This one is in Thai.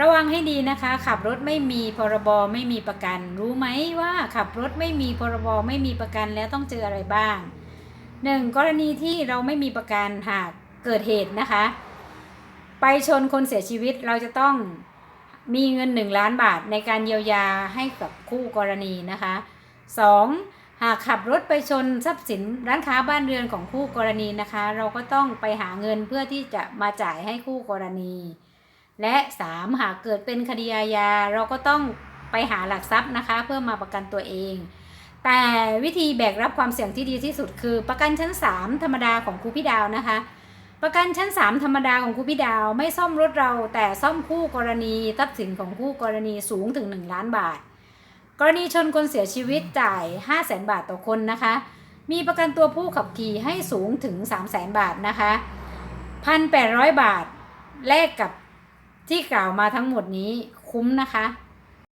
ระวังให้ดีนะคะ ขับรถไม่มีพรบไม่มีประกัน รู้ไหมว่าขับรถไม่มีพรบไม่มีประกันแล้วต้องเจออะไรบ้างหนึ่งกรณีที่เราไม่มีประกันหากเกิดเหตุนะคะ ไปชนคนเสียชีวิตเราจะต้องมีเงิน 1 ล้านบาทในการเยียวยาให้กับคู่กรณีนะคะ 2. หากขับรถไปชนทรัพย์สินร้านค้าบ้านเรือนของคู่กรณีนะคะ เราก็ต้องไปหาเงินเพื่อที่จะมาจ่ายให้คู่กรณี และ 3. หากเกิดเป็นคดีอาญาเราก็ต้องไปหาหลักทรัพย์นะคะ เพื่อมาประกันตัวเอง แต่วิธีแบกรับความเสี่ยงที่ดีที่สุดคือประกันชั้น 3 ธรรมดาของครูพี่ดาวนะคะ ประกันชั้น 3 ธรรมดาของครูพี่ดาวไม่ซ่อมรถเรา แต่ซ่อมคู่กรณีทรัพย์สินของคู่กรณีสูงถึง 1 ล้านบาท กรณีชนคนเสียชีวิตจ่าย 5 0 0แสนบาทต่อคนนะคะ มีประกันตัวผู้ขับขี่ให้สูงถึง 3 0 0แสนบาทนะคะ 1,800 บาทแลกกับ ที่กล่าวมาทั้งหมดนี้คุ้มนะคะ